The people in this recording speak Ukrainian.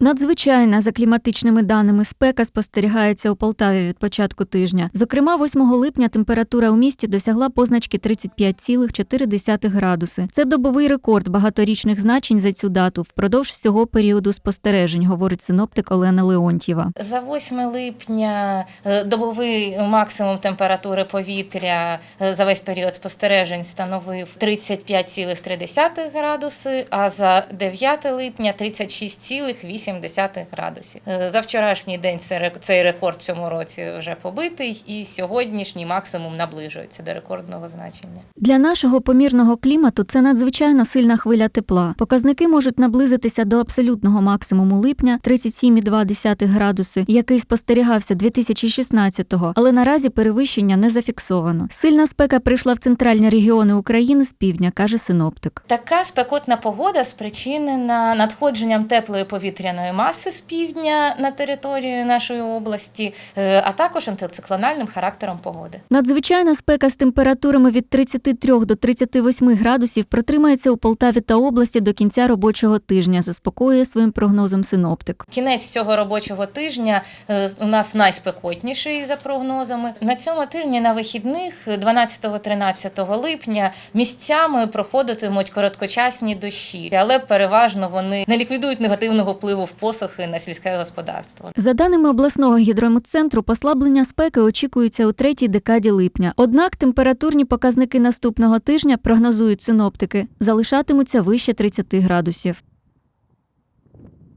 Надзвичайна за кліматичними даними спека спостерігається у Полтаві від початку тижня. Зокрема, 8 липня температура у місті досягла позначки 35,4 градуси. Це добовий рекорд багаторічних значень за цю дату впродовж всього періоду спостережень, говорить синоптик Олена Леонтьєва. За 8 липня е, добовий максимум температури повітря е, за весь період спостережень становив 35,3 градуси, а за 9 липня 36,8 градусів. Е, За вчорашній день це цей рекорд в цьому році вже побитий, і сьогоднішній максимум наближується до рекордного значення. Для нашого помірного клімату це надзвичайно сильна хвиля тепла. Показники можуть наблизитися до абсолютного максимуму липня 37,2 градуси, який спостерігався 2016-го, але наразі перевищення не зафіксовано. Сильна спека прийшла в центральні регіони України з півдня, каже синоптик. Така спекотна погода спричинена надходженням теплої повітряної маси з півдня на територію нашої області, е, а також антициклональним характером погоди. Надзвичайна спека з температурами від 33 до 38 градусів протримається у Полтаві та області до кінця робочого тижня, заспокоює своїм прогнозом синоптик. Кінець цього робочого тижня е, у нас найспекотніший за прогнозами. На цьому тижні на вихідних 12-13 липня місцями проходитимуть короткочасні дощі, але переважно вони не ліквідують негативного впливу в посухи на сільське господарство. За даними обласного гідрометцентру, послаблення спеки очікується у третій декаді липня. Однак температурні показники наступного тижня прогнозують синоптики залишатимуться вище 30 градусів.